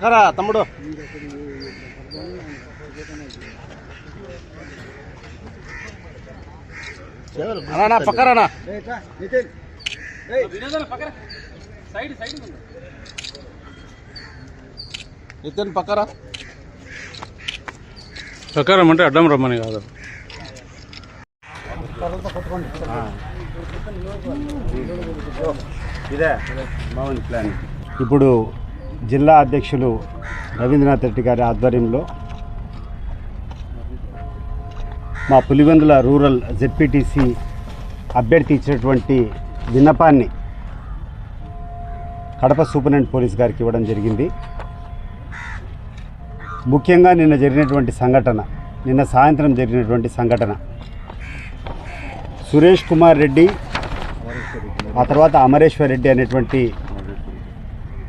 పక్కరా తమ్ముడు. అన్నా పక్కరానా నితిన్. నితిన్ పక్కరా. ప్రకారం అంటే అడ్డం రమ్మని కాదు. ఇదే బాగుంది ప్లాన్ ఇప్పుడు జిల్లా అధ్యక్షులు రవీంద్రనాథ్ రెడ్డి గారి ఆధ్వర్యంలో మా పులివెందుల రూరల్ జెడ్పీటీసీ అభ్యర్థి ఇచ్చినటువంటి విన్నపాన్ని కడప సూపరింటెండెంట్ పోలీస్ గారికి ఇవ్వడం జరిగింది. ముఖ్యంగా నిన్న జరిగినటువంటి సంఘటన నిన్న సాయంత్రం జరిగినటువంటి సంఘటన. సురేష్ కుమార్ రెడ్డి ఆ తర్వాత అమరేశ్వర్ రెడ్డి అనేటువంటి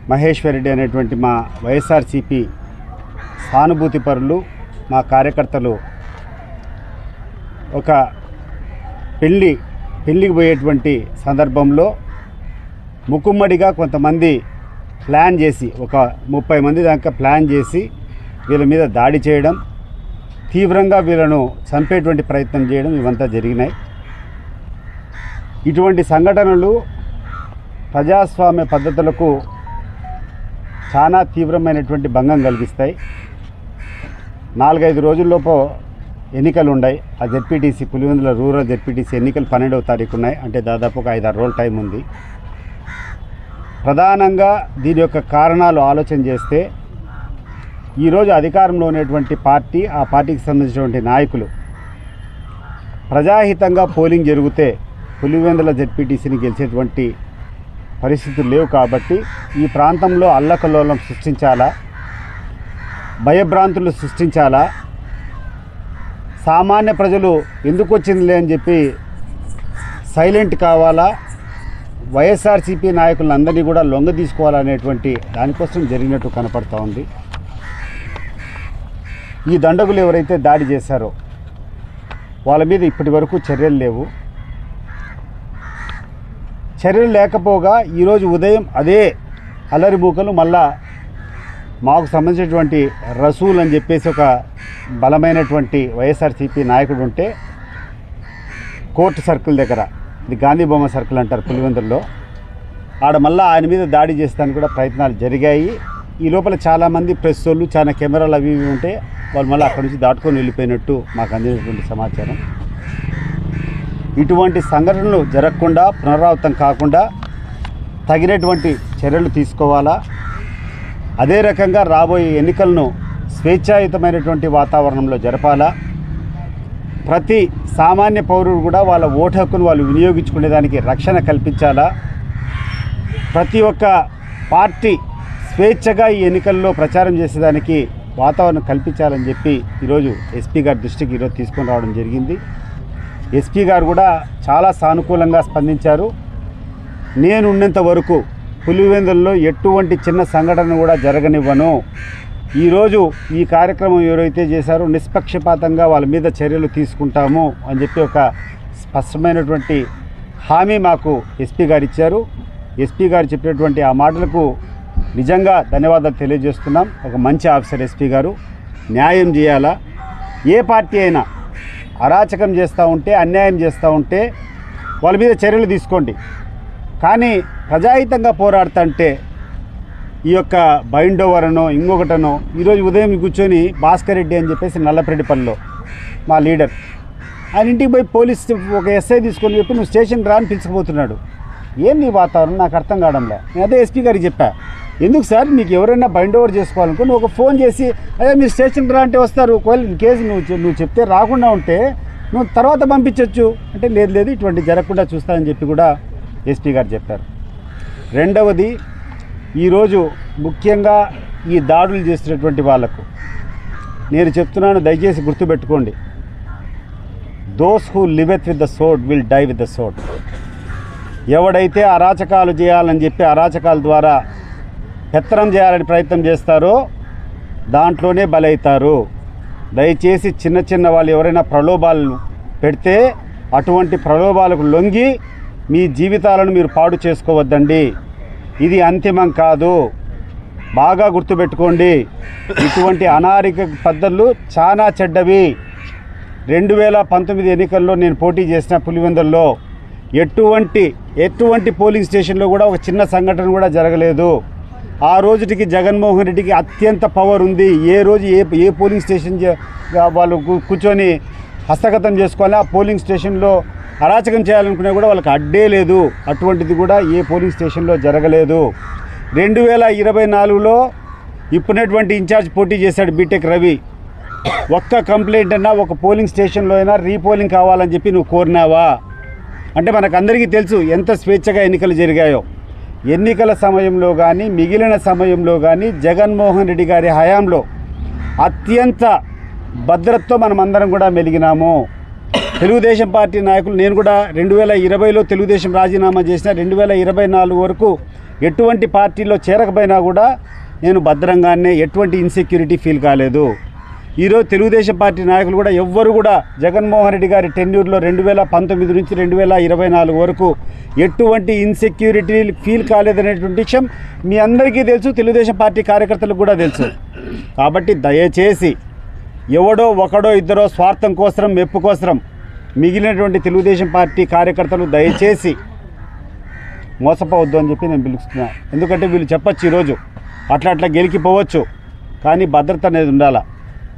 మహేశ్వర్ రెడ్డి అనేటువంటి మా వైఎస్ఆర్సిపి సానుభూతి పరులు మా కార్యకర్తలు ఒక పెళ్ళి పెళ్ళికి పోయేటువంటి సందర్భంలో ముక్కుమ్మడిగా కొంతమంది ప్లాన్ చేసి ఒక ముప్పై మంది దాకా ప్లాన్ చేసి వీళ్ళ మీద దాడి చేయడం తీవ్రంగా వీళ్ళను చంపేటువంటి ప్రయత్నం చేయడం ఇవంతా జరిగినాయి. ఇటువంటి సంఘటనలు ప్రజాస్వామ్య పద్ధతులకు చాలా తీవ్రమైనటువంటి భంగం కలిగిస్తాయి. నాలుగైదు రోజుల్లోపు ఎన్నికలు ఉన్నాయి. ఆ జెడ్పీటీసీ పులివెందుల రూరల్ జెడ్పీటీసీ ఎన్నికలు పన్నెండవ తారీఖు ఉన్నాయి. అంటే దాదాపు ఒక ఐదారు రోజుల టైం ఉంది. ప్రధానంగా దీని యొక్క కారణాలు ఆలోచన చేస్తే ఈరోజు అధికారంలో ఉన్నటువంటి పార్టీ ఆ పార్టీకి సంబంధించినటువంటి నాయకులు ప్రజాహితంగా పోలింగ్ జరిగితే పులివెందుల జెడ్పీటీసీని గెలిచేటువంటి పరిస్థితులు లేవు కాబట్టి ఈ ప్రాంతంలో అల్లకల్లోలం సృష్టించాలా? భయభ్రాంతులు సృష్టించాలా? సామాన్య ప్రజలు ఎందుకు వచ్చిందిలే అని చెప్పి సైలెంట్ కావాలా? వైఎస్ఆర్సీపీ నాయకులందరినీ కూడా లొంగ తీసుకోవాలనేటువంటి దానికోసం జరిగినట్టు కనపడతా ఉంది. ఈ దండగులు ఎవరైతే దాడి చేశారో వాళ్ళ మీద ఇప్పటి వరకు చర్యలు లేవు. చర్యలు లేకపోగా ఈరోజు ఉదయం అదే అల్లరి మూకలు మళ్ళా మాకు సంబంధించినటువంటి రసూల్ అని చెప్పేసి ఒక బలమైనటువంటి వైఎస్ఆర్సీపీ నాయకుడు ఉంటే కోర్టు సర్కిల్ దగ్గర ఇది గాంధీ బొమ్మ సర్కిల్ అంటారు పులివెందుల్లో ఆడ మళ్ళీ ఆయన మీద దాడి చేస్తానికి కూడా ప్రయత్నాలు జరిగాయి. ఈ లోపల చాలామంది ప్రెస్ వాళ్ళు చాలా కెమెరాలు అవి ఇవి ఉంటే వాళ్ళు మళ్ళీ అక్కడి నుంచి దాటుకొని వెళ్ళిపోయినట్టు మాకు అందినటువంటి సమాచారం. ఇటువంటి సంఘటనలు జరగకుండా పునరావృతం కాకుండా తగినటువంటి చర్యలు తీసుకోవాలా? అదే రకంగా రాబోయే ఎన్నికలను స్వేచ్ఛాయుతమైనటువంటి వాతావరణంలో జరపాలా? ప్రతి సామాన్య పౌరుడు కూడా వాళ్ళ ఓటు హక్కును వాళ్ళు వినియోగించుకునేదానికి రక్షణ కల్పించాలా? ప్రతి ఒక్క పార్టీ స్వేచ్ఛగా ఈ ఎన్నికల్లో ప్రచారం చేసేదానికి వాతావరణం కల్పించాలని చెప్పి ఈరోజు ఎస్పీ గారి దృష్టికి ఈరోజు తీసుకొని రావడం జరిగింది. ఎస్పీ గారు కూడా చాలా సానుకూలంగా స్పందించారు. నేను ఉన్నంత వరకు పులివెందుల్లో ఎటువంటి చిన్న సంఘటన కూడా జరగనివ్వను. ఈరోజు ఈ కార్యక్రమం ఎవరైతే చేశారో నిష్పక్షపాతంగా వాళ్ళ మీద చర్యలు తీసుకుంటాము అని చెప్పి ఒక స్పష్టమైనటువంటి హామీ మాకు ఎస్పీ గారు ఇచ్చారు. ఎస్పీ గారు చెప్పినటువంటి ఆ మాటలకు నిజంగా ధన్యవాదాలు తెలియజేస్తున్నాం. ఒక మంచి ఆఫీసర్ ఎస్పీ గారు. న్యాయం చేయాలా? ఏ పార్టీ అయినా అరాచకం చేస్తూ ఉంటే అన్యాయం చేస్తూ ఉంటే వాళ్ళ మీద చర్యలు తీసుకోండి. కానీ ప్రజాహితంగా పోరాడుతుంటే ఈ యొక్క బైండ్ ఇంకొకటనో ఈరోజు ఉదయం కూర్చొని భాస్కర్ రెడ్డి అని చెప్పేసి నల్లపరెడ్డిపల్లిలో మా లీడర్. ఆయన ఇంటికి పోయి పోలీస్ ఒక ఎస్ఐ తీసుకొని చెప్పి నువ్వు స్టేషన్ రా అని పిలుచుకుపోతున్నాడు. ఏం నీ వాతావరణం? నాకు అర్థం కావడంలే. నేను అదే ఎస్పీ గారికి చెప్పా. ఎందుకు సార్? మీకు ఎవరైనా బైండ్ ఓవర్ చేసుకోవాలనుకో నువ్వు ఒక ఫోన్ చేసి అదే మీరు స్టేషన్కి రా అంటే వస్తారు. ఒకవేళ ఇన్ కేసు నువ్వు నువ్వు చెప్తే రాకుండా ఉంటే నువ్వు తర్వాత పంపించవచ్చు అంటే లేదు లేదు ఇటువంటి జరగకుండా చూస్తానని చెప్పి కూడా ఎస్పీ గారు చెప్పారు. రెండవది ఈరోజు ముఖ్యంగా ఈ దాడులు చేసినటువంటి వాళ్ళకు నేను చెప్తున్నాను దయచేసి గుర్తుపెట్టుకోండి. Those who liveth with the sword will die with the sword ఎవడైతే అరాచకాలు చేయాలని చెప్పి అరాచకాల ద్వారా పెత్తనం చేయాలని ప్రయత్నం చేస్తారో. దాంట్లోనే బలవుతారు దయచేసి చిన్న చిన్న వాళ్ళు ఎవరైనా ప్రలోభాలను పెడితే అటువంటి ప్రలోభాలకు లొంగి మీ జీవితాలను మీరు పాడు చేసుకోవద్దండి. ఇది అంతిమం కాదు. బాగా గుర్తుపెట్టుకోండి. ఇటువంటి అనారిక పద్ధతులు చాలా చెడ్డవి. రెండు వేల పంతొమ్మిది ఎన్నికల్లో నేను పోటీ చేసిన పులివెందుల్లో ఎటువంటి ఎటువంటి పోలింగ్ స్టేషన్లో కూడా ఒక చిన్న సంఘటన కూడా జరగలేదు. ఆ రోజుటికి జగన్మోహన్ రెడ్డికి అత్యంత పవర్ ఉంది. ఏ రోజు ఏ ఏ పోలింగ్ స్టేషన్ వాళ్ళు కూర్చొని హస్తగతం చేసుకోవాలి ఆ పోలింగ్ స్టేషన్లో అరాచకం చేయాలనుకున్నా కూడా వాళ్ళకి అడ్డే లేదు. అటువంటిది కూడా ఏ పోలింగ్ స్టేషన్లో జరగలేదు. రెండు వేల ఇరవై నాలుగులో ఇప్పుడున్నటువంటి ఇన్ఛార్జ్ పోటీ చేశాడు బీటెక్ రవి. ఒక్క కంప్లైంట్ అన్నా ఒక పోలింగ్ స్టేషన్లో అయినా రీపోలింగ్ కావాలని చెప్పి నువ్వు కోరినావా? అంటే మనకు అందరికీ తెలుసు ఎంత స్వేచ్ఛగా ఎన్నికలు జరిగాయో. ఎన్నికల సమయంలో కానీ మిగిలిన సమయంలో కానీ జగన్మోహన్ రెడ్డి గారి హయాంలో అత్యంత భద్రతతో మనం అందరం కూడా మెలిగినాము. తెలుగుదేశం పార్టీ నాయకులు నేను కూడా రెండు వేల ఇరవైలో తెలుగుదేశం రాజీనామా చేసిన రెండు వేల ఇరవై నాలుగు వరకు ఎటువంటి పార్టీలో చేరకపోయినా కూడా నేను భద్రంగానే ఎటువంటి ఇన్సెక్యూరిటీ ఫీల్ కాలేదు. ఈరోజు తెలుగుదేశం పార్టీ నాయకులు కూడా ఎవ్వరు కూడా జగన్మోహన్ రెడ్డి గారి టెన్యూర్లో రెండు వేల పంతొమ్మిది నుంచి రెండు వేల ఇరవై నాలుగు వరకు ఎటువంటి ఇన్సెక్యూరిటీ ఫీల్ కాలేదనేటువంటి విషయం మీ అందరికీ తెలుసు తెలుగుదేశం పార్టీ కార్యకర్తలకు కూడా తెలుసు. కాబట్టి దయచేసి ఎవడో ఒకడో ఇద్దరో స్వార్థం కోసరం మెప్పు కోసరం మిగిలినటువంటి తెలుగుదేశం పార్టీ కార్యకర్తలు దయచేసి మోసపోవద్దు అని చెప్పి నేను పిలుస్తున్నాను ఎందుకంటే వీళ్ళు చెప్పొచ్చు ఈరోజు అట్లా అట్లా గెలికిపోవచ్చు కానీ భద్రత అనేది ఉండాలా?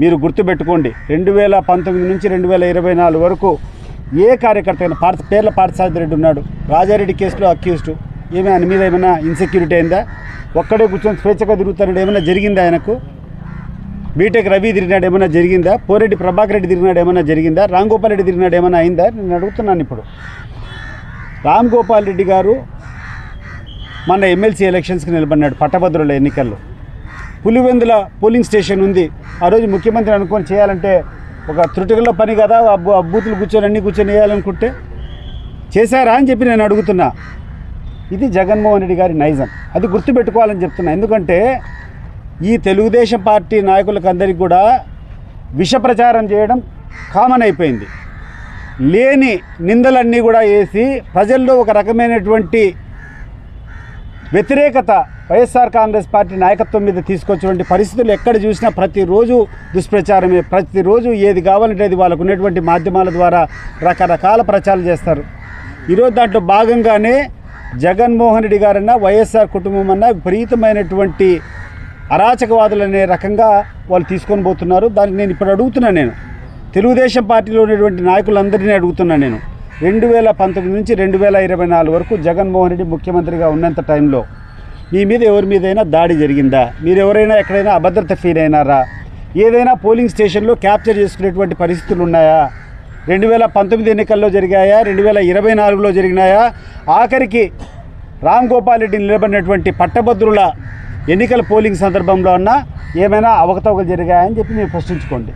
మీరు గుర్తుపెట్టుకోండి రెండు వేల పంతొమ్మిది నుంచి రెండు వేల ఇరవై నాలుగు వరకు ఏ కార్యకర్త అయినా పార్థ పేర్ల పార్థసారథి రెడ్డి ఉన్నాడు. రాజారెడ్డి కేసులో అక్యూస్డ్ ఏమైనా ఆయన మీద ఏమైనా ఇన్సెక్యూరిటీ అయిందా? ఒక్కడే కూర్చొని స్వేచ్ఛగా తిరుగుతున్నాడు ఏమైనా జరిగిందా ఆయనకు? బీటెక్ రవి తిరిగినాడు ఏమైనా జరిగిందా? పోరెడ్డి ప్రభాకర్ రెడ్డి తిరిగినాడు ఏమైనా జరిగిందా? రామ్ గోపాల్ రెడ్డి తిరిగినాడు ఏమైనా అయిందా? నేను అడుగుతున్నాను ఇప్పుడు. రామ్ గోపాల్ రెడ్డి గారు మన ఎమ్మెల్సీ ఎలక్షన్స్కి నిలబడినాడు పట్టభద్రుల ఎన్నికల్లో. పులివెందుల పోలింగ్ స్టేషన్ ఉంది. ఆ రోజు ముఖ్యమంత్రి అనుకొని చేయాలంటే ఒక త్రుటికల్లో పని కదా అబ్బూతులు కూర్చొని అన్ని కూర్చొని వేయాలనుకుంటే చేశారా అని చెప్పి నేను అడుగుతున్నా. ఇది జగన్మోహన్ రెడ్డి గారి నైజం. అది గుర్తుపెట్టుకోవాలని చెప్తున్నా. ఎందుకంటే ఈ తెలుగుదేశం పార్టీ నాయకులకు అందరికీ కూడా విష ప్రచారం చేయడం కామన్ అయిపోయింది. లేని నిందలన్నీ కూడా వేసి ప్రజల్లో ఒక రకమైనటువంటి వ్యతిరేకత వైఎస్ఆర్ కాంగ్రెస్ పార్టీ నాయకత్వం మీద తీసుకొచ్చినటువంటి పరిస్థితులు ఎక్కడ చూసినా ప్రతిరోజు దుష్ప్రచారమే. ప్రతిరోజు ఏది కావాలంటే అది వాళ్ళకు ఉన్నటువంటి మాధ్యమాల ద్వారా రకరకాల ప్రచారాలు చేస్తారు. ఈరోజు దాంట్లో భాగంగానే జగన్మోహన్ రెడ్డి గారన్నా వైఎస్ఆర్ కుటుంబం అన్నా విపరీతమైనటువంటి అరాచకవాదులు అనే రకంగా వాళ్ళు తీసుకొని పోతున్నారు. దానికి నేను ఇప్పుడు అడుగుతున్నాను నేను. తెలుగుదేశం పార్టీలో ఉన్నటువంటి నాయకులందరినీ అడుగుతున్నాను నేను. రెండు వేల పంతొమ్మిది నుంచి రెండు వేల ఇరవై నాలుగు వరకు జగన్మోహన్ రెడ్డి ముఖ్యమంత్రిగా ఉన్నంత టైంలో మీ మీద ఎవరి మీదైనా దాడి జరిగిందా? మీరు ఎవరైనా ఎక్కడైనా అభద్రత ఫీల్ అయినారా? ఏదైనా పోలింగ్ స్టేషన్లో క్యాప్చర్ చేసుకునేటువంటి పరిస్థితులు ఉన్నాయా? రెండు వేల పంతొమ్మిది ఎన్నికల్లో జరిగాయా? రెండు వేల ఇరవై నాలుగులో జరిగినాయా? ఆఖరికి రామ్ గోపాల్ రెడ్డి నిలబడినటువంటి పట్టభద్రుల ఎన్నికల పోలింగ్ సందర్భంలో అన్నా ఏమైనా అవకతవకలు జరిగాయని చెప్పి మీరు ప్రశ్నించుకోండి.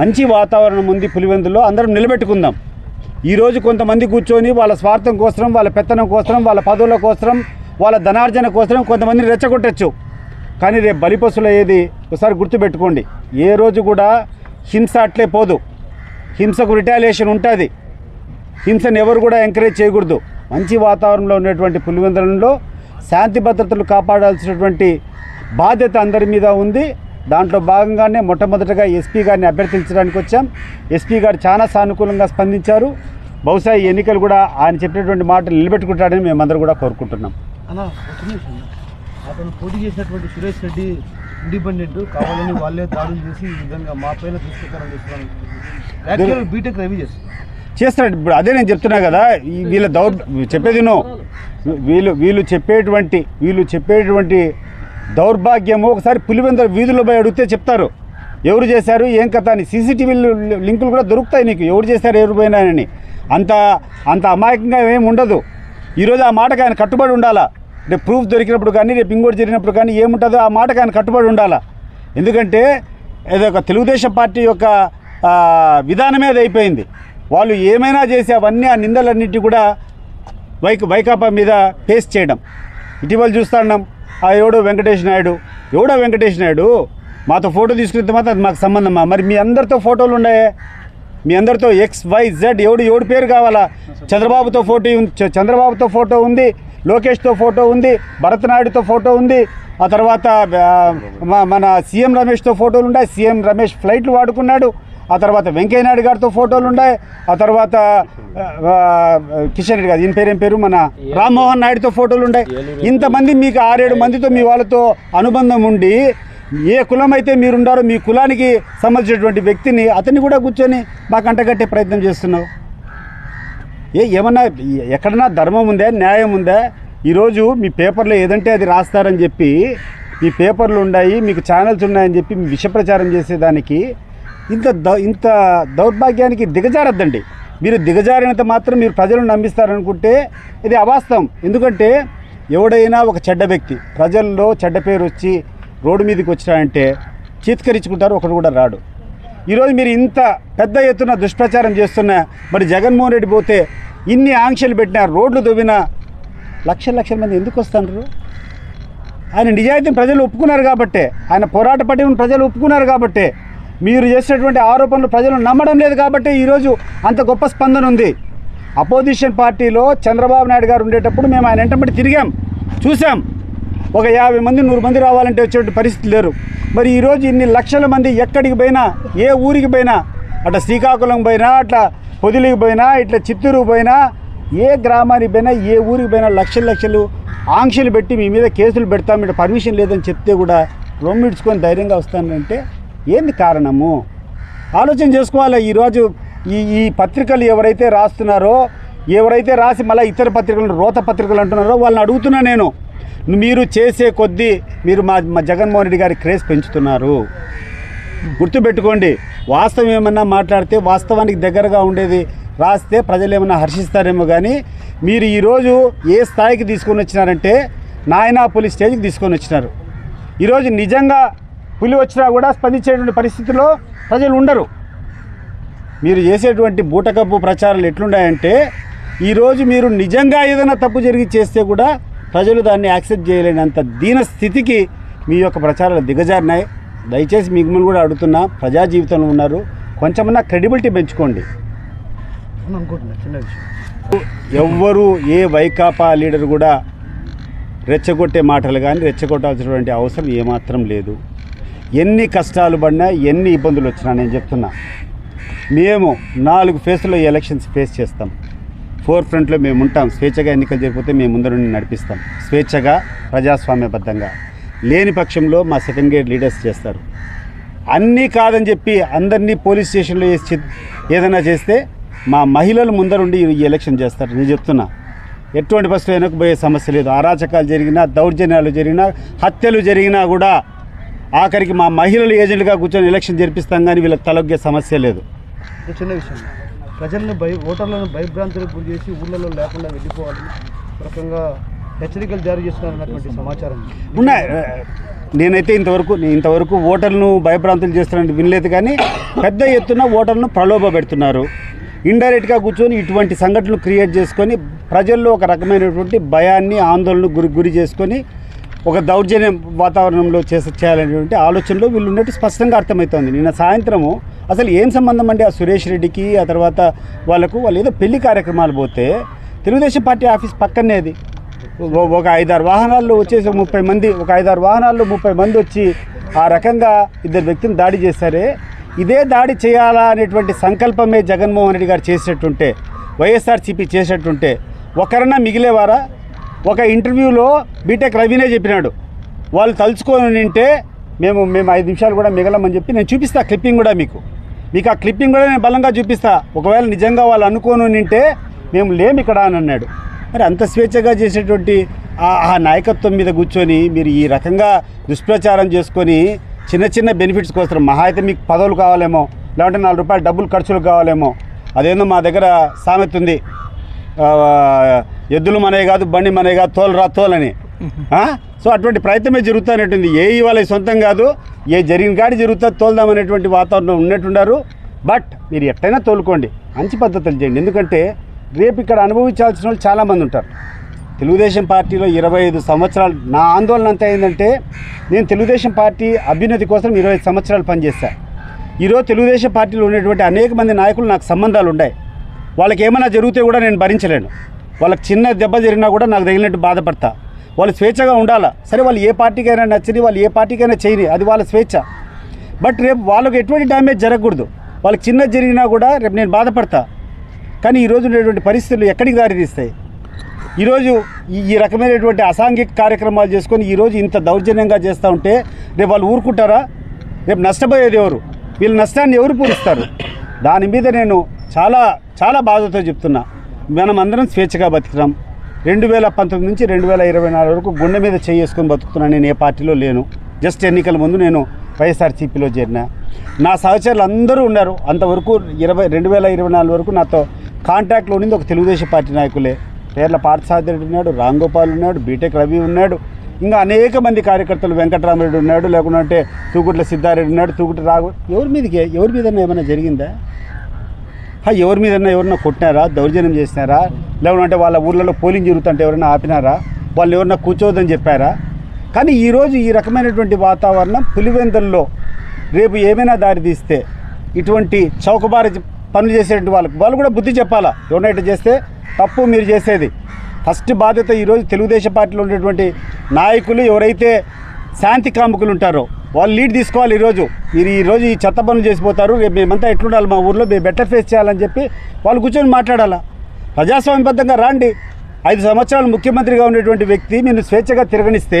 మంచి వాతావరణం ఉంది పులివెందులో అందరం నిలబెట్టుకుందాం. ఈరోజు కొంతమంది కూర్చొని వాళ్ళ స్వార్థం కోసం వాళ్ళ పెత్తనం కోసం వాళ్ళ పదవుల కోసం వాళ్ళ ధనార్జన కోసం కొంతమందిని రెచ్చగొట్టచ్చు. కానీ రేపు బలిపశులు అయ్యేది ఒకసారి గుర్తుపెట్టుకోండి. ఏ రోజు కూడా హింస అట్లే పోదు. హింసకు రిటాలియేషన్ ఉంటుంది. హింసను ఎవరు కూడా ఎంకరేజ్ చేయకూడదు. మంచి వాతావరణంలో ఉన్నటువంటి పులివెందులలో శాంతి భద్రతలు కాపాడాల్సినటువంటి బాధ్యత అందరి మీద ఉంది. దాంట్లో భాగంగానే మొట్టమొదటగా ఎస్పీ గారిని అభ్యర్థించడానికి వచ్చాం. ఎస్పీ గారు చాలా సానుకూలంగా స్పందించారు. బహుశా ఈ ఎన్నికలు కూడా ఆయన చెప్పినటువంటి మాటలు నిలబెట్టుకుంటాడని మేమందరం కూడా కోరుకుంటున్నాం. అన్న ఒక నిమిషం. అతను పోటీ చేసినటువంటి సురేష్ రెడ్డి ఇండిపెండెంట్ కావాలని వాళ్ళే దాడులు చేసి ఈ విధంగా మా పైన చేస్తున్నారు యాక్చువల్ బీటెక్ రవి చేస్తారు చేస్తాడు ఇప్పుడు అదే నేను చెప్తున్నా కదా వీళ్ళ దౌర్ చెప్పేది నో వీళ్ళు వీళ్ళు చెప్పేటువంటి వీళ్ళు చెప్పేటువంటి దౌర్భాగ్యము ఒకసారి పులివెందుల వీధుల్లో పోయి అడిగితే చెప్తారు. ఎవరు చేశారు ఏం కథ అని. సీసీటీవీ లింకులు కూడా దొరుకుతాయి నీకు. ఎవరు చేశారు ఎవరు పోయినారని. అంత అంత అమాయకంగా ఏమి ఉండదు. ఈరోజు ఆ మాటకు ఆయన కట్టుబడి ఉండాలా? రేపు ప్రూఫ్ దొరికినప్పుడు కానీ రేపు ఇంకోటి జరిగినప్పుడు కానీ ఏముంటుందో ఆ మాటకు ఆయన కట్టుబడి ఉండాలా? ఎందుకంటే ఏదో ఒక తెలుగుదేశం పార్టీ యొక్క విధానమే అది అయిపోయింది. వాళ్ళు ఏమైనా చేసి అవన్నీ ఆ నిందలన్నిటి కూడా వైక వైకాపా మీద ఫేస్ చేయడం. ఇటీవల చూస్తున్నాం ఆ ఎవడో వెంకటేష్ నాయుడు. ఎవడో వెంకటేష్ నాయుడు? మాతో ఫోటో తీసుకున్న మాత్రం అది మాకు సంబంధమా? మరి మీ అందరితో ఫోటోలు ఉన్నాయే? మీ అందరితో ఎక్స్ వై జెడ్ ఎవడు ఎవడు పేరు కావాలా? చంద్రబాబుతో ఫోటో చంద్రబాబుతో ఫోటో ఉంది. లోకేష్తో ఫోటో ఉంది భరతనాయుడుతో ఫోటో ఉంది. ఆ తర్వాత మన సీఎం రమేష్తో ఫోటోలు ఉన్నాయి. సీఎం రమేష్ ఫ్లైట్లు వాడుకున్నాడు. ఆ తర్వాత వెంకయ్య నాయుడు గారితో ఫోటోలు ఉన్నాయి. ఆ తర్వాత కిషన్ రెడ్డి గారు ఈయన పేరు పేరు? మన రామ్మోహన్ నాయుడుతో ఫోటోలు ఉన్నాయి. ఇంతమంది మీకు ఆరేడు మందితో మీ వాళ్ళతో అనుబంధం ఉండి ఏ కులం అయితే మీరుండారో మీ కులానికి సంబంధించినటువంటి వ్యక్తిని అతన్ని కూడా కూర్చొని మాకు అంటగట్టే ప్రయత్నం చేస్తున్నావు. ఏ ఏమన్నా ఎక్కడన్నా ధర్మం ఉందా? న్యాయం ఉందా? ఈరోజు మీ పేపర్లో ఏదంటే అది రాస్తారని చెప్పి మీ పేపర్లు ఉన్నాయి మీకు ఛానల్స్ ఉన్నాయని చెప్పి మీ విష ప్రచారం చేసేదానికి ఇంత దౌ ఇంత దౌర్భాగ్యానికి దిగజారద్దండి. మీరు దిగజారినంత మాత్రం మీరు ప్రజలను నమ్మిస్తారనుకుంటే ఇది అవాస్తవం. ఎందుకంటే ఎవడైనా ఒక చెడ్డ వ్యక్తి ప్రజల్లో చెడ్డ పేరు వచ్చి రోడ్డు మీదకి వచ్చినాడంటే చీత్కరించుకుంటారు ఒకడు కూడా రాడు. ఈరోజు మీరు ఇంత పెద్ద ఎత్తున దుష్ప్రచారం చేస్తున్న మరి జగన్మోహన్ రెడ్డి పోతే ఇన్ని ఆంక్షలు పెట్టినా రోడ్లు దువ్వినా లక్షల లక్షల మంది ఎందుకు వస్తున్నారు ఆయన నిజాయితీని ప్రజలు ఒప్పుకున్నారు కాబట్టే ఆయన పోరాట పట్టిన ప్రజలు ఒప్పుకున్నారు కాబట్టే మీరు చేసినటువంటి ఆరోపణలు ప్రజలు నమ్మడం లేదు కాబట్టి ఈరోజు అంత గొప్ప స్పందన ఉంది. అపోజిషన్ పార్టీలో చంద్రబాబు నాయుడు గారు ఉండేటప్పుడు మేము ఆయన వెంటబడి తిరిగాం చూసాం. ఒక యాభై మంది నూరు మంది రావాలంటే వచ్చేటువంటి పరిస్థితి లేరు. మరి ఈరోజు ఇన్ని లక్షల మంది ఎక్కడికి పోయినా ఏ ఊరికి పోయినా అట్లా శ్రీకాకుళం పోయినా అట్లా పొదిలికి పోయినా ఇట్లా చిత్తూరు పోయినా ఏ గ్రామానికి పోయినా ఏ ఊరికి పోయినా లక్షలు లక్షలు ఆంక్షలు పెట్టి మీ మీద కేసులు పెడతాం ఇట్లా పర్మిషన్ లేదని చెప్తే కూడా రొమ్మిడ్చుకొని ధైర్యంగా వస్తానంటే ఏంది కారణము? ఆలోచన చేసుకోవాలి. ఈరోజు ఈ ఈ పత్రికలు ఎవరైతే రాస్తున్నారో ఎవరైతే రాసి మళ్ళీ ఇతర పత్రికలు రోత పత్రికలు అంటున్నారో వాళ్ళని అడుగుతున్నా నేను. మీరు చేసే కొద్దీ మీరు మా మా జగన్మోహన్ రెడ్డి గారి క్రేజ్ పెంచుతున్నారు. గుర్తుపెట్టుకోండి వాస్తవం ఏమన్నా మాట్లాడితే వాస్తవానికి దగ్గరగా ఉండేది రాస్తే ప్రజలు ఏమన్నా హర్షిస్తారేమో కానీ మీరు ఈరోజు ఏ స్థాయికి తీసుకొని వచ్చినారంటే నాయనా పులి స్టేజ్కి తీసుకొని వచ్చినారు. ఈరోజు నిజంగా పులి వచ్చినా కూడా స్పందించేటువంటి పరిస్థితిలో ప్రజలు ఉండరు. మీరు చేసేటువంటి బూటకప్పు ప్రచారాలు ఎట్లున్నాయంటే ఈరోజు మీరు నిజంగా ఏదైనా తప్పు జరిగి చేస్తే కూడా ప్రజలు దాన్ని యాక్సెప్ట్ చేయలేనంత దీన స్థితికి మీ యొక్క ప్రచారాలు దిగజారినాయి. దయచేసి మిమ్మల్ని కూడా అడుగుతున్నా ప్రజా జీవితంలో ఉన్నారు. కొంచెమన్నా క్రెడిబిలిటీ పెంచుకోండి. ఎవ్వరు ఏ వైకాపా లీడర్ కూడా రెచ్చగొట్టే మాటలు కానీ రెచ్చగొట్టాల్సినటువంటి అవసరం ఏమాత్రం లేదు. ఎన్ని కష్టాలు పడినా ఎన్ని ఇబ్బందులు వచ్చినా నేను చెప్తున్నా మేము నాలుగు ఫేస్లో ఈ ఎలక్షన్స్ ఫేస్ చేస్తాం. ఫోర్ ఫ్రంట్లో మేము ఉంటాం. స్వేచ్ఛగా ఎన్నికలు జరిగిపోతే మేము ముందరుండి నడిపిస్తాం. స్వేచ్ఛగా ప్రజాస్వామ్యబద్ధంగా. లేని పక్షంలో మా సెకండ్ గ్రేడ్ లీడర్స్ చేస్తారు. అన్నీ కాదని చెప్పి అందరినీ పోలీస్ స్టేషన్లో వేసి ఏదైనా చేస్తే మా మహిళలు ముందరుండి ఈ ఎలక్షన్ చేస్తారు. నేను చెప్తున్నా. ఎటువంటి పరిస్థితులు వెనకపోయే సమస్య లేదు. అరాచకాలు జరిగినా దౌర్జన్యాలు జరిగినా హత్యలు జరిగినా కూడా ఆఖరికి మా మహిళలు ఏజెంట్గా కూర్చొని ఎలక్షన్ జరిపిస్తాం కానీ వీళ్ళకి తలొగ్గే సమస్య లేదు. చిన్న విషయం. ప్రజల్ని భయ ఓటర్లను భయభ్రాంతులకు గురి చేసి ఊళ్ళలో లేకుండా వెళ్ళిపోవాలని రకంగా హెచ్చరికలు జారీ చేస్తున్నారన్నటువంటి సమాచారం. ఉన్నాయి. నేనైతే ఇంతవరకు నేను ఇంతవరకు ఓటర్లను భయభ్రాంతులు చేస్తున్నట్టు వినలేదు కానీ పెద్ద ఎత్తున ఓటర్లను ప్రలోభ పెడుతున్నారు. ఇండైరెక్ట్గా కూర్చొని ఇటువంటి సంఘటనలు క్రియేట్ చేసుకొని ప్రజల్లో ఒక రకమైనటువంటి భయాన్ని ఆందోళన గురి గురి చేసుకొని ఒక దౌర్జన్య వాతావరణంలో చేసే చేయాలనేటువంటి ఆలోచనలో వీళ్ళు ఉన్నట్టు స్పష్టంగా అర్థమవుతోంది. నిన్న సాయంత్రము అసలు ఏం సంబంధం అండి ఆ సురేష్ రెడ్డికి ఆ తర్వాత వాళ్ళకు? వాళ్ళు ఏదో పెళ్ళి కార్యక్రమాలు పోతే తెలుగుదేశం పార్టీ ఆఫీస్ పక్కనే అది. ఒక ఐదారు వాహనాల్లో వచ్చేసి ముప్పై మంది ఒక ఐదారు వాహనాల్లో ముప్పై మంది వచ్చి ఆ రకంగా ఇద్దరు వ్యక్తిని దాడి చేశారే. ఇదే దాడి చేయాలా అనేటువంటి సంకల్పమే జగన్మోహన్ రెడ్డి గారు చేసేటుంటే వైఎస్ఆర్సీపీ చేసేటుంటే ఒకరన్నా మిగిలేవారా? ఒక ఇంటర్వ్యూలో బీటెక్ రవినే చెప్పినాడు. వాళ్ళు తలుచుకొని ఉంటే మేము మేము ఐదు నిమిషాలు కూడా మిగలమని చెప్పి నేను చూపిస్తా క్లిప్పింగ్ కూడా మీకు. మీకు ఆ క్లిప్పింగ్ కూడా నేను బలంగా చూపిస్తా. ఒకవేళ నిజంగా వాళ్ళు అనుకోను నింటే మేము లేము ఇక్కడ అని అన్నాడు. మరి అంత స్వేచ్ఛగా చేసేటువంటి ఆ- ఆ నాయకత్వం మీద కూర్చొని మీరు ఈ రకంగా దుష్ప్రచారం చేసుకొని చిన్న చిన్న బెనిఫిట్స్ కోసం మహా అయితే మీకు పదవులు కావాలేమో లేదంటే నాలుగు రూపాయలు డబ్బులు ఖర్చులు కావాలేమో. అదేందో మా దగ్గర సామెత ఉంది. ఎద్దులు మనే కాదు బండి మనే కాదు తోలురా తోలని. సో అటువంటి ప్రయత్నమే జరుగుతున్నట్టుంది ఏ వాళ్ళ సొంతం కాదు ఏ జరిగిన కాడి జరుగుతుంది తోలుదామనేటువంటి వాతావరణం ఉన్నట్టున్నారు. బట్ మీరు ఎట్టయినా తోలుకోండి. మంచి పద్ధతులు చేయండి. ఎందుకంటే రేపు ఇక్కడ అనుభవించాల్సిన వాళ్ళు చాలామంది ఉంటారు. తెలుగుదేశం పార్టీలో ఇరవై ఐదు సంవత్సరాలు నా ఆందోళన అంతా ఏంటంటే నేను తెలుగుదేశం పార్టీ అభ్యున్నతి కోసం ఇరవై ఐదు సంవత్సరాలు పనిచేశాను ఈరోజు తెలుగుదేశం పార్టీలో ఉన్నటువంటి అనేక మంది నాయకులు నాకు సంబంధాలు ఉన్నాయి. వాళ్ళకి ఏమైనా జరిగితే కూడా నేను భరించలేను. వాళ్ళకి చిన్న దెబ్బ జరిగినా కూడా నాకు తగిలినట్టు బాధపడతా. వాళ్ళు స్వేచ్ఛగా ఉండాలా? సరే వాళ్ళు ఏ పార్టీకైనా నచ్చని వాళ్ళు ఏ పార్టీకైనా చేయని అది వాళ్ళ స్వేచ్ఛ. బట్ రేపు వాళ్ళకి ఎటువంటి డ్యామేజ్ జరగకూడదు. వాళ్ళకి చిన్న జరిగినా కూడా రేపు నేను బాధపడతా. కానీ ఈరోజు ఉండేటువంటి పరిస్థితులు ఎక్కడికి దారితీస్తాయి? ఈరోజు ఈ ఈ రకమైనటువంటి అసాంఘిక కార్యక్రమాలు చేసుకొని ఈరోజు ఇంత దౌర్జన్యంగా చేస్తూ ఉంటే రేపు వాళ్ళు ఊరుకుంటారా? రేపు నష్టపోయేది ఎవరు? వీళ్ళ నష్టాన్ని ఎవరు పూరిస్తారు? దాని మీద నేను చాలా చాలా బాధతో చెప్తున్నా. మనం అందరం స్వేచ్ఛగా బతుకుతాం. రెండు వేల పంతొమ్మిది నుంచి రెండు వేల ఇరవై నాలుగు వరకు గుండె మీద చేసుకొని బతుకుతున్నాను నేను ఏ పార్టీలో లేను. జస్ట్ ఎన్నికల ముందు నేను వైఎస్ఆర్సీపీలో చేరిన. నా సహచరులు అందరూ ఉన్నారు. అంతవరకు ఇరవై రెండు వేల ఇరవై నాలుగు వరకు నాతో కాంటాక్ట్లో ఉండింది ఒక తెలుగుదేశం పార్టీ నాయకులే. పేర్ల పార్థసారథి ఉన్నాడు రామ్ గోపాల్ ఉన్నాడు బీటెక్ రవి ఉన్నాడు. ఇంకా అనేక మంది కార్యకర్తలు వెంకటరామరెడ్డి ఉన్నాడు లేకుంటే తూగుట్ల సిద్ధారెడ్డి ఉన్నాడు తూకుట్ల రాఘు ఎవరి మీదకి? ఎవరి మీద ఏమైనా జరిగిందా? ఎవరి మీదన్నా ఎవరన్నా కొట్టినారా? దౌర్జన్యం చేసినారా? లేకుంటే వాళ్ళ ఊర్లలో పోలింగ్ జరుగుతుంటే ఎవరైనా ఆపినారా? వాళ్ళు ఎవరన్నా కూర్చోవద్దని చెప్పారా? కానీ ఈరోజు ఈ రకమైనటువంటి వాతావరణం పులివెందుల్లో రేపు ఏమైనా దారి తీస్తే ఇటువంటి చౌకబారి పనులు చేసేటువంటి వాళ్ళకి వాళ్ళు కూడా బుద్ధి చెప్పాలా? ఎవరైనా చేస్తే తప్పు మీరు చేసేది. ఫస్ట్ బాధ్యత ఈరోజు తెలుగుదేశం పార్టీలో ఉండేటువంటి నాయకులు ఎవరైతే శాంతి కాముకులు ఉంటారో వాళ్ళు లీడ్ తీసుకోవాలి ఈరోజు. మీరు ఈరోజు ఈ చెత్త పనులు చేసిపోతారు రేపు మేమంతా ఎట్లుండాలి మా ఊర్లో మేము బెటర్ ఫేస్ చేయాలని చెప్పి వాళ్ళు కూర్చొని మాట్లాడాలా? ప్రజాస్వామ్యబద్ధంగా రాండి. ఐదు సంవత్సరాలు ముఖ్యమంత్రిగా ఉండేటువంటి వ్యక్తి మీరు స్వేచ్ఛగా తిరగనిస్తే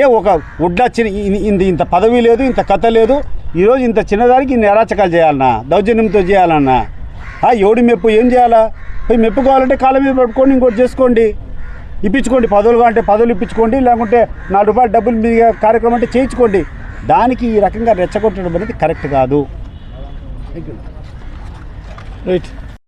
ఏ ఒక ఉడ్ల చిన్న ఇంత ఇంత పదవి లేదు ఇంత కథ లేదు. ఈరోజు ఇంత చిన్నదానికి ఇన్ని అరాచకాలు చేయాలన్నా దౌర్జన్యంతో చేయాలన్నా. ఆ ఎవడి మెప్పు ఏం చేయాలా? పోయి మెప్పు కావాలంటే కాళ్ళ మీద పట్టుకోండి ఇంకోటి చేసుకోండి. ఇప్పించుకోండి. పదవులు అంటే పదవులు ఇప్పించుకోండి. లేకుంటే నాలుగు రూపాయలు డబ్బులు మీ కార్యక్రమం అంటే చేయించుకోండి. దానికి ఈ రకంగా రెచ్చగొట్టడం అనేది కరెక్ట్ కాదు. Thank you right